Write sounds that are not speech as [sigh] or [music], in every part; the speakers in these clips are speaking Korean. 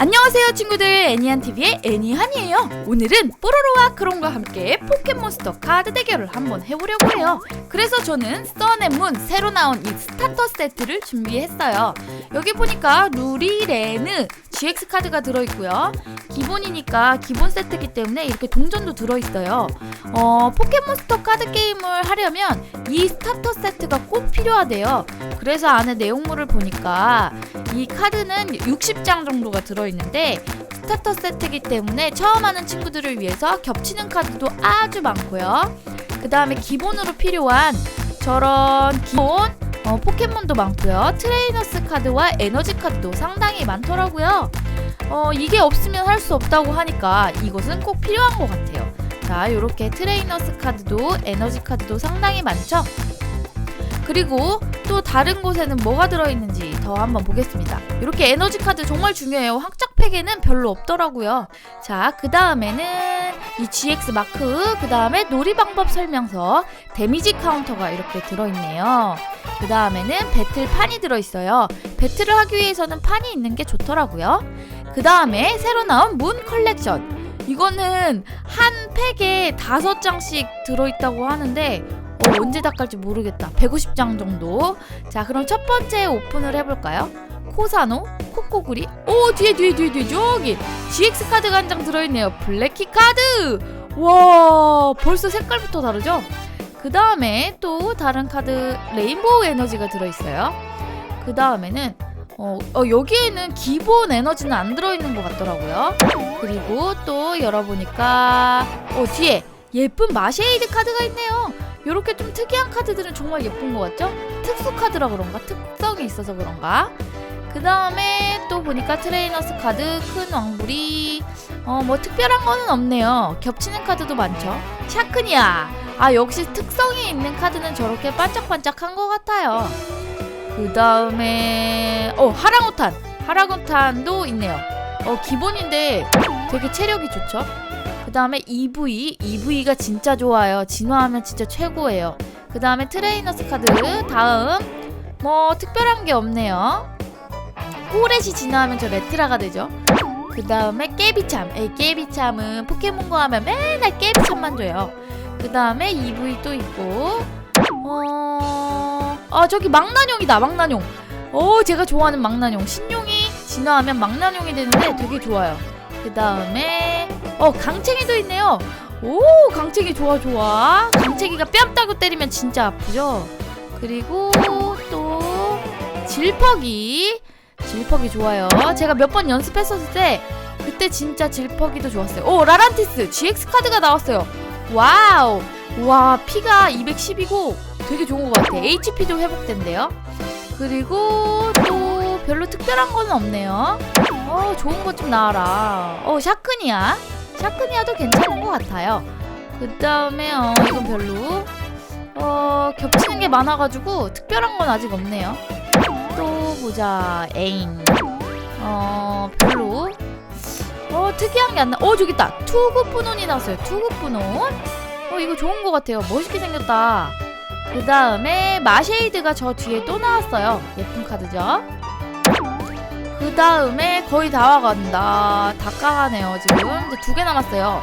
안녕하세요 친구들. 애니한TV의 애니한이에요. 오늘은 뽀로로와 크롱과 함께 포켓몬스터 카드 대결을 한번 해보려고 해요. 그래서 저는 써앤문 새로 나온 이 스타터 세트를 준비했어요. 여기 보니까 루리, 레느, GX 카드가 들어있고요. 기본이니까 기본 세트이기 때문에 이렇게 동전도 들어있어요. 어, 포켓몬스터 카드 게임을 하려면 이 스타터 세트가 꼭 필요하대요 그래서 안에 내용물을 보니까 이 카드는 60장 정도가 들어있는데 스타터 세트이기 때문에 처음 하는 친구들을 위해서 겹치는 카드도 아주 많고요. 그 다음에 기본으로 필요한 저런 기본 어, 포켓몬도 많고요. 트레이너스 카드와 에너지 카드도 상당히 많더라고요. 어, 이게 없으면 할 수 없다고 하니까 이것은 꼭 필요한 것 같아요. 자, 이렇게 트레이너스 카드도 에너지 카드도 상당히 많죠. 그리고 또 다른 곳에는 뭐가 들어있는지 더 한번 보겠습니다. 이렇게 에너지 카드 정말 중요해요. 확장팩에는 별로 없더라고요. 자, 그 다음에는 이 GX 마크, 그 다음에 놀이 방법 설명서, 데미지 카운터가 이렇게 들어있네요. 그 다음에는 배틀판이 들어있어요. 배틀을 하기 위해서는 판이 있는 게 좋더라고요. 그 다음에 새로 나온 문 컬렉션. 이거는 한 팩에 다섯 장씩 들어있다고 하는데 어, 언제 다 깔지 모르겠다. 150장 정도. 자, 그럼 첫 번째 오픈을 해볼까요? 코사노, 코코구리. 오, 뒤에, 뒤에, 뒤에, 뒤에, 저기. GX 카드가 한 장 들어있네요. 블랙키 카드! 와, 벌써 색깔부터 다르죠? 그 다음에 또 다른 카드, 레인보우 에너지가 들어있어요. 그 다음에는, 어, 어, 여기에는 기본 에너지는 안 들어있는 것 같더라고요. 그리고 또 열어보니까, 어, 뒤에 예쁜 마쉐이드 카드가 있네요. 이렇게 좀 특이한 카드들은 정말 예쁜 것 같죠? 특수 카드라 그런가? 특성이 있어서 그런가? 그 다음에 또 보니까 트레이너스 카드, 큰 왕불이 어 뭐 특별한 거는 없네요. 겹치는 카드도 많죠. 샤크니아 아 역시 특성이 있는 카드는 저렇게 반짝반짝한 것 같아요. 그 다음에 어 하랑우탄 하랑우탄도 있네요. 어 기본인데 되게 체력이 좋죠. 그 다음에 EV, EV가 진짜 좋아요. 진화하면 진짜 최고예요. 그 다음에 트레이너스 카드, 다음 뭐 특별한 게 없네요. 호렛이 진화하면 저 레트라가 되죠. 그 다음에 깨비참, 에이 깨비참은 포켓몬고 하면 맨날 깨비참만 줘요. 그 다음에 EV 또 있고, 어, 아 저기 망나뇽이다, 망나뇽. 어, 제가 좋아하는 망나뇽. 신용이 진화하면 망나뇽이 되는데 되게 좋아요. 그 다음에 어 강챙이도 있네요. 오 강챙이 좋아 좋아. 강챙이가 뺨 따고 때리면 진짜 아프죠. 그리고 또 질퍽이 질퍽이 좋아요. 제가 몇 번 연습했었을 때 그때 진짜 질퍽이도 좋았어요. 오 라란티스 GX 카드가 나왔어요. 와우 와 피가 210이고 되게 좋은 것 같아. HP도 회복된대요. 그리고 또 별로 특별한 건 없네요. 어 좋은 것 좀 나와라. 어 샤크니아 샤크니아도 괜찮은 것 같아요. 그 다음에 어 이건 별로 어 겹치는 게 많아가지고 특별한 건 아직 없네요. 또 보자 에잉 어 별로 어 특이한 게 안 나. 어 저기 있다 투구분온이 나왔어요. 투구분온 어 이거 좋은 것 같아요. 멋있게 생겼다. 그 다음에 마쉐이드가 저 뒤에 또 나왔어요. 예쁜 카드죠. 그 다음에 거의 다 와간다. 다 까가네요, 지금. 이제 두 개 남았어요.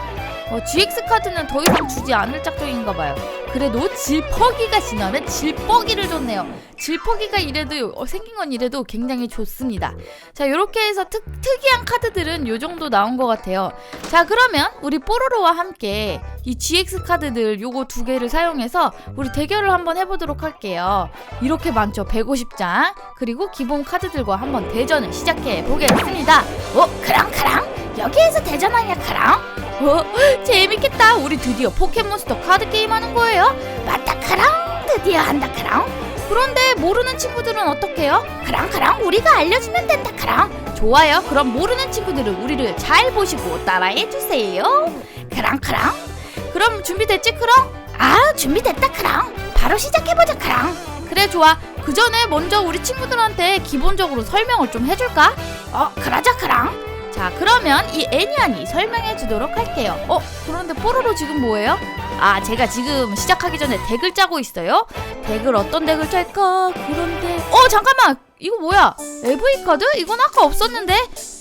어, GX 카드는 더 이상 주지 않을 작정인가 봐요. 그래도 질퍽이가 지나면 질퍽이를 줬네요. 질퍽이가 이래도 어, 생긴 건 이래도 굉장히 좋습니다. 자, 이렇게 해서 특, 특이한 카드들은 요 정도 나온 것 같아요. 자, 그러면 우리 뽀로로와 함께 이 GX 카드들 요거 두 개를 사용해서 우리 대결을 한번 해보도록 할게요. 이렇게 많죠? 150장. 그리고 기본 카드들과 한번 대전을 시작해 보겠습니다. 어, 크랑크랑? 여기에서 대전하냐, 크랑? 어, 재밌겠다. 우리 드디어 포켓몬스터 카드 게임 하는 거예요. 맞다, 크랑. 드디어 한다, 크랑. 그런데 모르는 친구들은 어떡해요? 크랑, 크랑. 우리가 알려주면 된다, 크랑. 좋아요. 그럼 모르는 친구들은 우리를 잘 보시고 따라해 주세요. 크랑, 크랑. 그럼 준비됐지, 크랑? 아, 준비됐다, 크랑. 바로 시작해보자, 크랑. 그래, 좋아. 그 전에 먼저 우리 친구들한테 기본적으로 설명을 좀 해줄까? 어, 그러자, 크랑. 자, 그러면 이 애니안이 설명해 주도록 할게요. 어, 그런데 뽀로로 지금 뭐예요? 아, 제가 지금 시작하기 전에 덱을 짜고 있어요. 덱을 어떤 덱을 짤까? 그런데, 어, 잠깐만! 이거 뭐야? AV 카드? 이건 아까 없었는데?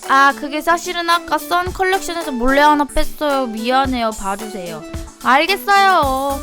아, 그게 사실은 아까 썬 컬렉션에서 몰래 하나 뺐어요. 미안해요. 봐주세요. 알겠어요.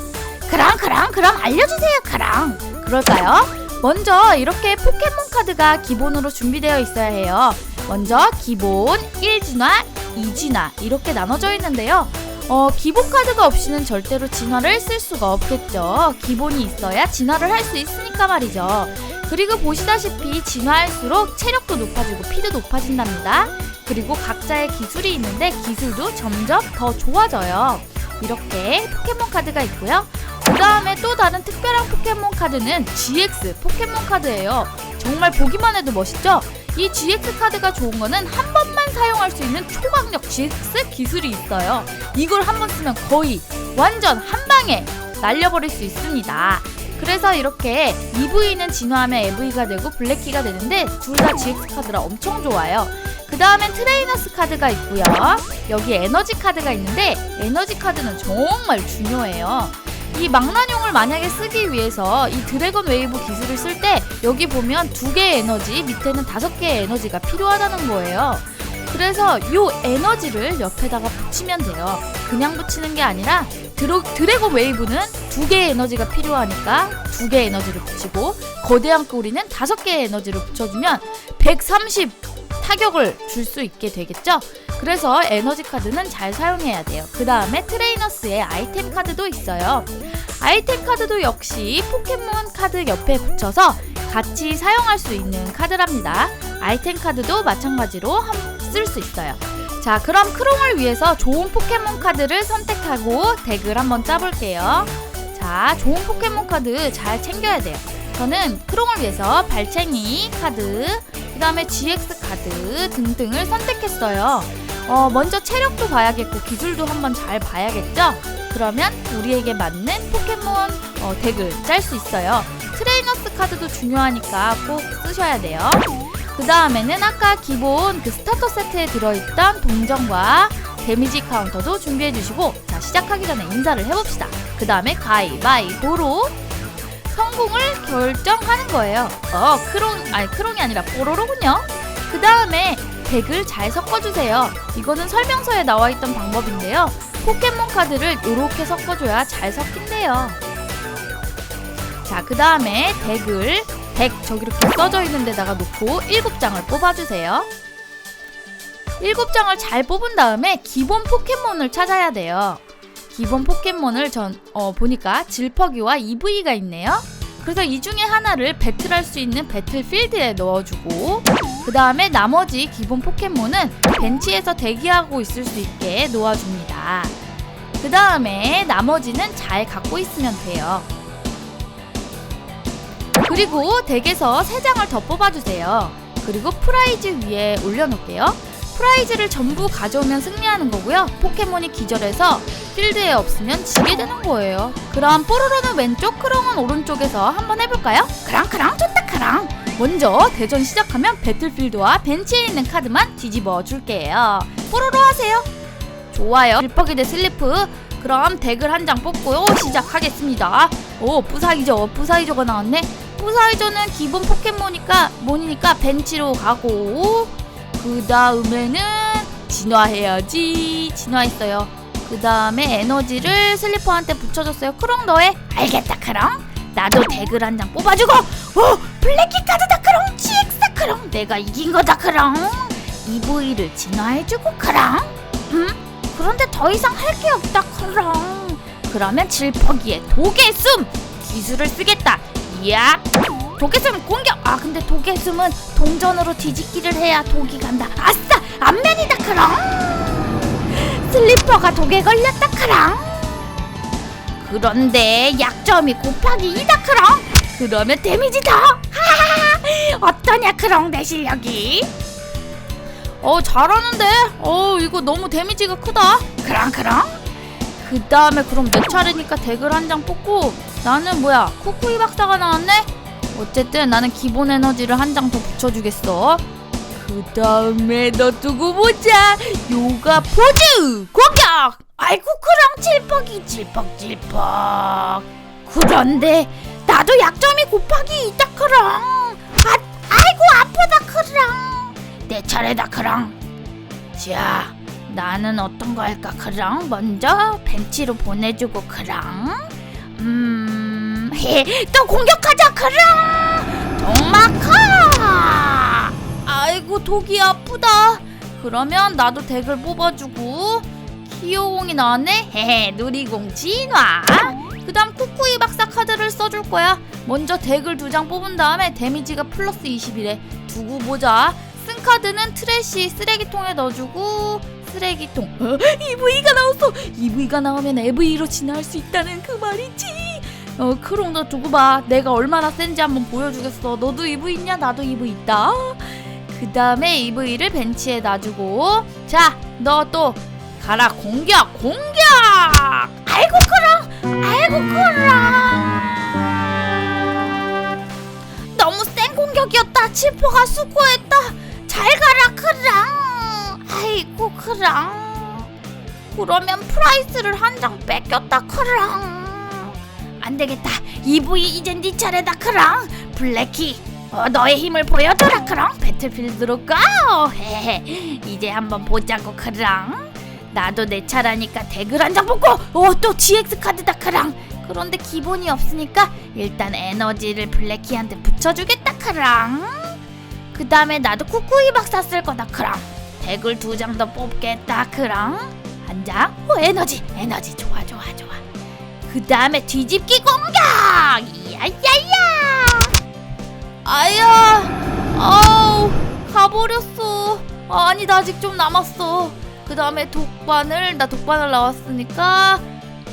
그럼, 그럼, 그럼 알려주세요. 그럼. 그럴까요? 먼저 이렇게 포켓몬 카드가 기본으로 준비되어 있어야 해요. 먼저 기본 1진화, 2진화 이렇게 나눠져 있는데요. 어, 기본 카드가 없이는 절대로 진화를 쓸 수가 없겠죠. 기본이 있어야 진화를 할 수 있으니까 말이죠. 그리고 보시다시피 진화할수록 체력도 높아지고 피도 높아진답니다. 그리고 각자의 기술이 있는데 기술도 점점 더 좋아져요. 이렇게 포켓몬 카드가 있고요. 그 다음에 또 다른 특별한 포켓몬 카드는 GX 포켓몬 카드예요. 정말 보기만 해도 멋있죠? 이 GX 카드가 좋은 거는 한 번만 사용할 수 있는 초강력 GX 기술이 있어요. 이걸 한 번 쓰면 거의 완전 한 방에 날려버릴 수 있습니다. 그래서 이렇게 EV는 진화하면 EV가 되고 블랙키가 되는데 둘 다 GX 카드라 엄청 좋아요. 그 다음엔 트레이너스 카드가 있고요. 여기 에너지 카드가 있는데 에너지 카드는 정말 중요해요. 이 망나뇽을 만약에 쓰기 위해서 이 드래곤 웨이브 기술을 쓸 때 여기 보면 두 개의 에너지 밑에는 다섯 개의 에너지가 필요하다는 거예요. 그래서 요 에너지를 옆에다가 붙이면 돼요. 그냥 붙이는 게 아니라 드로, 드래곤 웨이브는 두 개의 에너지가 필요하니까 두 개의 에너지를 붙이고 거대한 꼬리는 다섯 개의 에너지를 붙여주면 130 타격을 줄 수 있게 되겠죠? 그래서 에너지 카드는 잘 사용해야 돼요. 그 다음에 트레이너스의 아이템 카드도 있어요. 아이템 카드도 역시 포켓몬 카드 옆에 붙여서 같이 사용할 수 있는 카드랍니다. 아이템 카드도 마찬가지로 쓸 수 있어요. 자, 그럼 크롱을 위해서 좋은 포켓몬 카드를 선택하고 덱을 한번 짜볼게요. 자, 좋은 포켓몬 카드 잘 챙겨야 돼요. 저는 크롱을 위해서 발챙이 카드, 그 다음에 GX 카드 등등을 선택했어요. 어, 먼저 체력도 봐야겠고 기술도 한번 잘 봐야겠죠? 그러면 우리에게 맞는 포켓몬 어, 덱을 짤 수 있어요. 트레이너스 카드도 중요하니까 꼭 쓰셔야 돼요. 그 다음에는 아까 기본 그 스타터 세트에 들어있던 동전과 데미지 카운터도 준비해 주시고 자 시작하기 전에 인사를 해봅시다. 그 다음에 가위바위보로 성공을 결정하는 거예요. 어 크롱 아니 크롱이 아니라 뽀로로군요. 그 다음에 덱을 잘 섞어주세요. 이거는 설명서에 나와 있던 방법인데요. 포켓몬 카드를 이렇게 섞어줘야 잘 섞인대요. 자, 그 다음에 덱을 덱 저기 이렇게 써져 있는 데다가 놓고 7장을 뽑아주세요. 7장을 잘 뽑은 다음에 기본 포켓몬을 찾아야 돼요. 기본 포켓몬을 전 어, 보니까 질퍽이와 EV가 있네요. 그래서 이 중에 하나를 배틀할 수 있는 배틀필드에 넣어주고 그 다음에 나머지 기본 포켓몬은 벤치에서 대기하고 있을 수 있게 놓아줍니다. 그 다음에 나머지는 잘 갖고 있으면 돼요. 그리고 덱에서 3장을 더 뽑아주세요. 그리고 프라이즈 위에 올려놓을게요. 프라이즈를 전부 가져오면 승리하는 거고요. 포켓몬이 기절해서 필드에 없으면 지게 되는 거예요. 그럼 뽀로로는 왼쪽, 크롱은 오른쪽에서 한번 해볼까요? 크랑 크랑 좋다 크랑. 먼저 대전 시작하면 배틀필드와 벤치에 있는 카드만 뒤집어 줄게요. 뽀로로 하세요. 좋아요. 질퍽이 대 슬리프. 그럼 덱을 한 장 뽑고 시작하겠습니다. 오, 부사이저, 부사이저가 나왔네. 부사이저는 기본 포켓몬이니까 모니니까 벤치로 가고 그 다음에는 진화해야지. 진화했어요. 그 다음에 에너지를 슬리퍼한테 붙여줬어요. 크롱 너해? 알겠다 크롱. 나도 덱을 한 장 뽑아주고. 오 블랙키 카드다 크롱. GX 크롱. 내가 이긴 거다 크롱. EV를 진화해주고 크롱. 음? 그런데 더 이상 할 게 없다 크롱. 그러면 질퍽이의 독의 숨 기술을 쓰겠다. 이야. 독의 숨 공격. 아 근데 독의 숨은 동전으로 뒤집기를 해야 독이 간다. 아싸 안면이다 크롱. 슬리퍼가 독에 걸렸다 크롱. 그런데 약점이 곱하기 2다 크롱. 그러면 데미지 더. 하하하. 어떠냐 크롱 내 실력이. 어 잘하는데. 어 이거 너무 데미지가 크다. 크롱. 그 다음에 그럼 내 차례니까 덱을 한 장 뽑고 나는 뭐야 쿠쿠이 박사가 나왔네? 어쨌든 나는 기본 에너지를 한 장 더 붙여주겠어. 그 다음에 너 두고 보자. 요가 포즈 공격. 아이고 그랑 질퍽이 질퍽질퍽. 그런데 나도 약점이 곱하기 있다 그랑. 아 아이고 내 차례다 크랑 자 나는 어떤 거 할까 크랑 먼저 벤치로 보내주고 크랑 음 또 공격하자 크랑 동마카 아이고 독이 아프다. 그러면 나도 덱을 뽑아주고 키오공이 나왔네. 헤헤 누리공 진화. 그다음 쿠쿠이 박사 카드를 써줄 거야. 먼저 덱을 두 장 뽑은 다음에 데미지가 플러스 20이래. 두고 보자. 쓴 카드는 트래시 쓰레기통에 넣어주고 쓰레기통. 어? EV가 나왔어. EV가 나오면 EV로 진화할 수 있다는 그 말이지. 어 크롱 너 두고 봐. 내가 얼마나 센지 한번 보여주겠어. 너도 EV 있냐? 나도 EV 있다. 그 다음에 EV를 벤치에 놔주고 자 너 또 가라 공격 공격 아이고 크랑 아이고 크랑 너무 센 공격이었다 치포가 수고했다 잘 가라 크랑 아이고 크랑. 그러면 프라이스를 한 장 뺏겼다 크랑. 안 되겠다. EV 이젠 네 차례다 크랑. 블랙키 어, 너의 힘을 보여줘라 크랑. 배틀필드로 가! 헤헤. 이제 한번 보자고 크랑. 나도 내 차라니까 덱을 한장 뽑고 어또 GX 카드다 크랑. 그런데 기본이 없으니까 일단 에너지를 블랙키한테 붙여주겠다 크랑. 그 다음에 나도 쿠쿠이 박사 쓸 거다 크랑 덱을 두 장 더 뽑겠다 크랑 한장? 어, 에너지 에너지. 좋아 좋아 좋아. 그 다음에 뒤집기 공격! 야야야! 아야! 아우 가버렸어. 아, 아니 나 아직 좀 남았어. 그 다음에 독바늘 나 독바늘 나왔으니까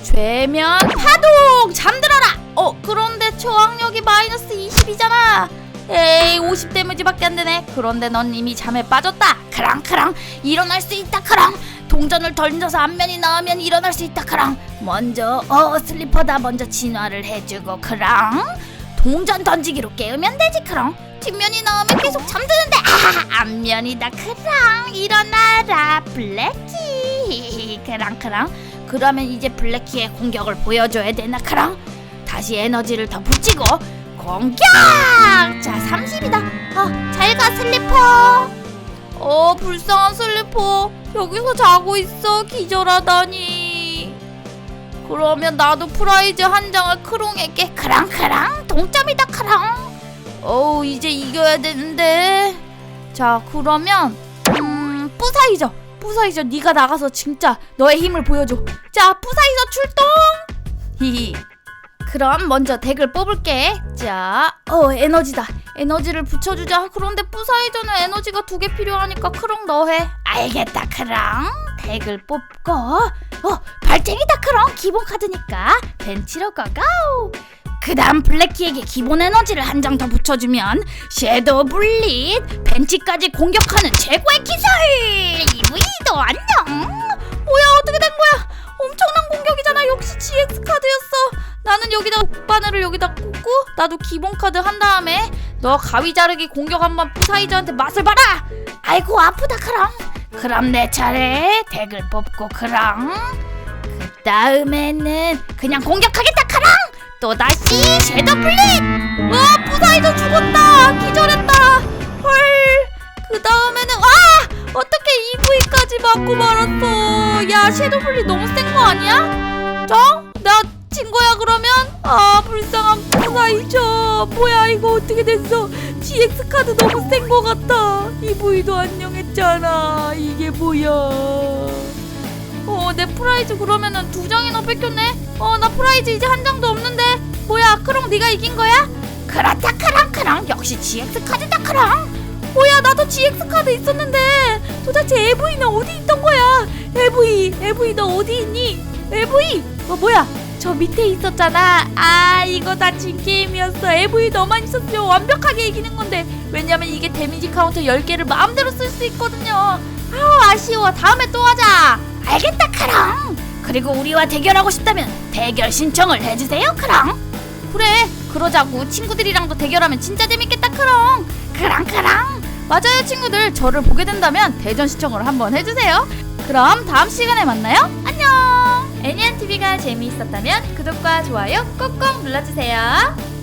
죄면 파동! 잠들어라! 어 그런데 저항력이 마이너스 20이잖아 에이 50 데미지밖에 안 되네. 그런데 넌 이미 잠에 빠졌다. 크랑 크랑. 일어날 수 있다 크랑. 동전을 던져서 앞면이 나오면 일어날 수 있다 크랑. 먼저 어 슬리퍼다. 먼저 진화를 해주고 크랑. 동전 던지기로 깨우면 되지 크랑. 뒷면이 나오면 계속 잠드는데 아 앞면이다 크랑. 일어나라 블랙키. [laughs] 크랑 크랑. 그러면 이제 블랙키의 공격을 보여줘야 되나 크랑? 다시 에너지를 더 붙이고 공격! 자 30이다. 어잘가 슬리퍼. 어 불쌍한 슬리퍼. 여기서 자고 있어 기절하다니. 그러면 나도 프라이즈 한 장을 크롱에게 크랑크랑 동점이다 크랑. 어우 이제 이겨야 되는데. 자 그러면 음 뿌사이저. 뿌사이저 네가 나가서 진짜 너의 힘을 보여줘. 자 뿌사이저 출동! 히히 그럼 먼저 덱을 뽑을게. 자 어 에너지다. 에너지를 붙여주자. 그런데 뿌사이저는 에너지가 두 개 필요하니까 크롱 너해. 알겠다 크랑 덱을 뽑고. 어 발쟁이다 크랑 기본 카드니까. 벤치로 가고. 그 다음 블랙키에게 기본 에너지를 한 장 더 붙여주면 섀도우 블릿 벤치까지 공격하는 최고의 기술! 이브이도 안녕! 뭐야 어떻게 된 거야? 엄청난 공격이잖아. 역시 GX 카드였어 나는 여기다 바늘을 여기다 꽂고 나도 기본 카드 한 다음에 너 가위 자르기 공격 한번 뿌사이저한테 맛을 봐라! 아이고 아프다 크랑 그럼 내 차례. 덱을 뽑고 크랑 그 다음에는 그냥 공격하겠다 크랑 또 다시 섀도우 블릿! 와 뿌사이저 죽었다. 기절했다. 헐. 그 다음에는 아! 어떻게 EV까지 맞고 말았어? 야 섀도블리 너무 센 거 아니야? 저? 나 진 거야 그러면? 아 불쌍한 뿌사이저 뭐야 이거 어떻게 됐어? GX 카드 너무 센 거 같다 EV도 안녕했잖아. 이게 뭐야? 어내 프라이즈 그러면은 두 장이나 뺏겼네? 어 나 프라이즈 이제 한 장도 없는데. 뭐야 크롱 네가 이긴 거야? 그렇다 크랑 크랑 역시 GX 카드다 크랑 뭐야 나도 GX 카드 있었는데. 도대체 AV는 어디 있던 거야? AV AV 너 어디 있니? AV 어 뭐야 저 밑에 있었잖아. 아 이거 다 진 게임이었어. AV 너만 있었으면 완벽하게 이기는 건데. 왜냐면 이게 데미지 카운터 10개를 마음대로 쓸 수 있거든요. 아 아쉬워. 다음에 또 하자. 알겠다 크랑 그리고 우리와 대결하고 싶다면 대결 신청을 해주세요 크랑 그래 그러자고. 친구들이랑도 대결하면 진짜 재밌겠다 크롱. 크랑 크랑 맞아요 친구들. 저를 보게 된다면 대전 시청을 한번 해주세요. 그럼 다음 시간에 만나요. 안녕 애니안TV가 재미있었다면 구독과 좋아요 꼭꼭 눌러주세요